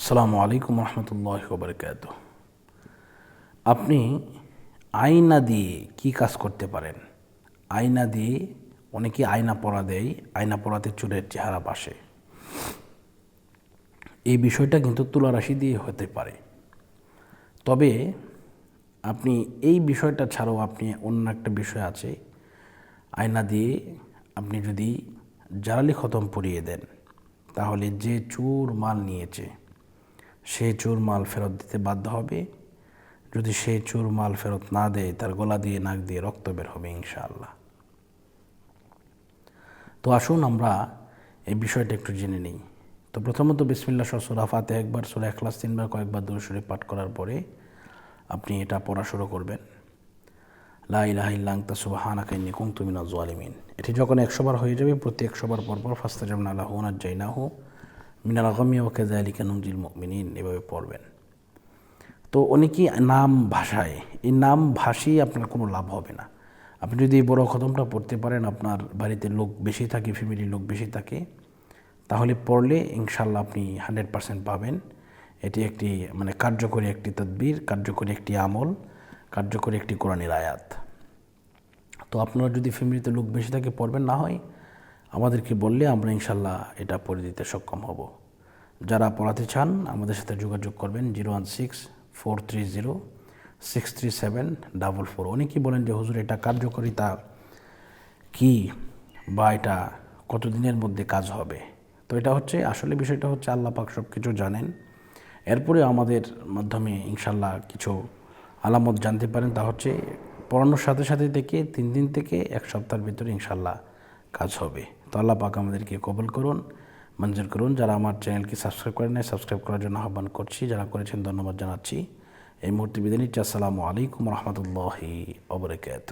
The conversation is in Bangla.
আসসালামু আলাইকুম রহমতুল্লাহ বরকাত আপনি আয়না দিয়ে কি কাজ করতে পারেন? আয়না দিয়ে অনেকে আয়না পরা দেয়, আয়না পরাতে চুলের চেহারা বাসে। এই বিষয়টা কিন্তু তুলারাশি দিয়ে হতে পারে। তবে আপনি এই বিষয়টা ছাড়াও আপনি অন্য একটা বিষয় আছে। আয়না দিয়ে আপনি যদি জ্বালালি খতম পরিয়ে দেন, তাহলে যে চুর মাল নিয়েছে সে চোর মাল ফেরত দিতে বাধ্য হবে। যদি সে চোর মাল ফেরত না দেয়, তার গলা দিয়ে, নাক দিয়ে রক্ত বের হবে ইনশাআল্লাহ। তো আসুন আমরা এই বিষয়টা একটু জেনে নিই। তো প্রথমত বিসমিল্লা সুরা ফাতে একবার, সুরা একলাস তিনবার, কয়েকবার দূরে পাঠ করার পরে আপনি এটা পড়া শুরু করবেন। লা ইলাহা ইল্লা আনতা, সুবহানাকা ইন্নী কুনতু মিনাজ এটি যখন একশোবার হয়ে যাবে প্রতি একশোবার পরপর ফাস্তা পর পর, ফাস্তাজাবনা লাহু নাজ্জাইনাহু। মিনাল গামি ও কেজালিকা নুনজিল মুমিনিন এভাবে পড়বেন। তো অনেকেই নাম ভাষায়? এই নাম ভাষিয়ে আপনার কোনো লাভ হবে না। আপনি যদি এই বড় খতমটা পড়তে পারেন, আপনার বাড়িতে লোক বেশি থাকে ফ্যামিলির লোক বেশি থাকে, তাহলে পড়লে ইনশাল্লাহ আপনি হান্ড্রেড পারসেন্ট পাবেন। এটি একটি মানে কার্যকরী একটি তদবির, কার্যকরী একটি আমল, কার্যকরী একটি কোরআনের আয়াত। তো আপনারা যদি ফ্যামিলিতে লোক বেশি থাকে, পড়বেন না হয় আমাদেরকে বললে আমরা ইনশাল্লাহ এটা পড়ে দিতে সক্ষম হব। যারা পড়াতে চান, আমাদের সাথে যোগাযোগ করবেন zero one six four three zero six three seven double four. অনেকেই বলেন যে, হুজুর, এটা কার্যকরিতা কি বা এটা কতদিনের মধ্যে কাজ হবে? তো এটা হচ্ছে, আসলে বিষয়টা হচ্ছে আল্লাহ পাক সব কিছু জানেন। এরপরে আমাদের মাধ্যমে ইনশাল্লাহ কিছু আলামত জানতে পারেন। তা হচ্ছে, পড়ানোর সাথে সাথে থেকে তিন দিন থেকে এক সপ্তাহের ভিতরে ইনশাল্লাহ কাজ হবে। তো আল্লাহ পাক আমাদেরকে কবল করুন, মঞ্জুর করুন। যারা আমার চ্যানেলকে সাবস্ক্রাইব করে নেয় সাবস্ক্রাইব করার জন্য আহ্বান করছি। যারা করেছেন ধন্যবাদ জানাচ্ছি। এই মুহূর্তে বিদায় নিচ্ছি। আসসালামু আলাইকুম রহমতুল্লাহি অবরকাত